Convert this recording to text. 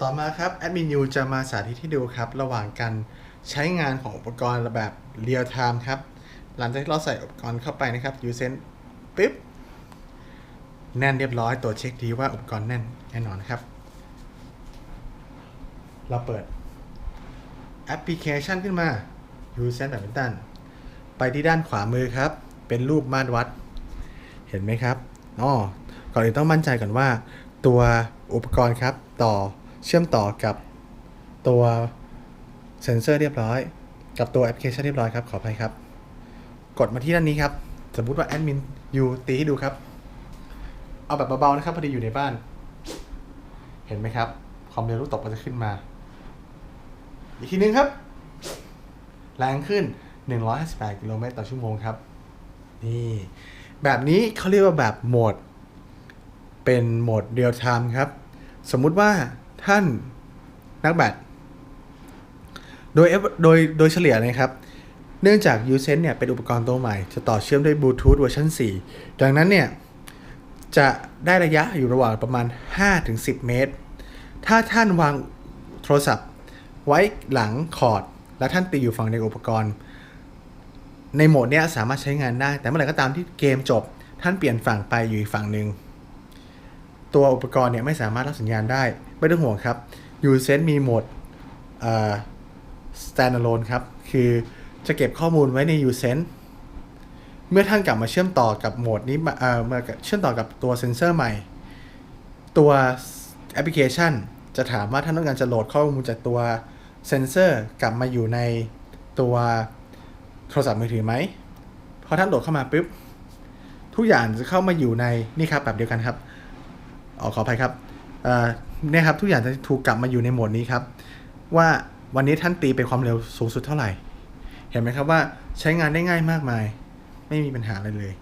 ต่อมาครับแอดมินยูจะมาสาธิตให้ดูครับ ระหว่างการใช้งานของอุปกรณ์แบบเรียลไทม์ครับ หลังจากที่เราใส่อุปกรณ์เข้าไปนะครับยูเซนปึ๊บแน่นเรียบร้อยตรวเช็คดีว่าอุปกรณ์แน่นแน่นอนครับ เราเปิดแอปพลิเคชันขึ้นมา u s e n b a d m i n t o n ไปที่ด้านขวามือครับ เป็นรูปมาตรวัด เห็นไหมครับอ๋อก่อนอื่นต้องมั่นใจก่อนว่า ตัวอุปกรณ์ครับต่อ เชื่อมต่อกับตัวเซนเซอร์เรียบร้อย กับตัวแอปพลิเคชันเรียบร้อยครับ ขออภัยครับ กดมาที่ด้านนี้ครับ สมมติว่าแอดมินอยู่ตีให้ดูครับ เอาแบบเบาๆนะครับพอดีอยู่ในบ้าน เห็นไหมครับ ความเร็วลูกตบก็จะขึ้นมา อีกทีนึงครับ แรงขึ้น 158กิโลเมตรต่อชั่วโมงครับ นี่ แบบนี้เขาเรียกว่าแบบโหมด เป็นโหมดเรียลไทม์ครับ สมมุติว่า ท่านนักแบดโดยโดยโดยเฉลี่ยนะครับ เนื่องจาก u s e n เนี่ยเป็นอุปกรณ์ตัวใหม่ จะต่อเชื่อมด้วยบลูทูธเวอร์ชัน4 ดังนั้นเนี่ยจะได้ระยะอยู่ระหว่างประมาณ 5-10 เมตร ถ้าท่านวางโทรศัพท์ไว้หลังคอร์ด และท่านตีอยู่ฝั่งในอุปกรณ์ ในโหมดเนี้ยสามารถใช้งานได้ แต่เมื่อไหร่ก็ตามที่เกมจบ ท่านเปลี่ยนฝั่งไปอยู่อีกฝั่งหนึ่ง ตัวอุปกรณ์เนี่ยไม่สามารถรับสัญญาณได้ ไม่ต้องห่วงครับ u s e n มีโหมดอ่อ standalone ครับ คือจะเก็บข้อมูลไว้ใน u s e n เมื่อท่านกลับมาเชื่อมต่อกับโหมดนี้มาเอ่อมาเชื่อมต่อกับตัวเซนเซอร์ใหม่ ตัวแอปพลิเคชัน จะถามว่าท่านต้องการจะโหลดข้อมูลจากตัวเซนเซอร์กลับมาอยู่ในตัวโทรศัพท์มือถือไหมพอท่านโหลดเข้ามาปุ๊บ ทุกอย่างจะเข้ามาอยู่ในนี่ครับแบบเดียวกันครับ ออขออภัยครับเอ่อเนี่ยครับทุกอย่างจะถูกกลับมาอยู่ในโหมดนี้ครับ ว่าวันนี้ท่านตีเป็นความเร็วสูงสุดเท่าไหร่ เห็นไหมครับว่าใช้งานได้ง่ายมากมาย ไม่มีปัญหาอะไรเลย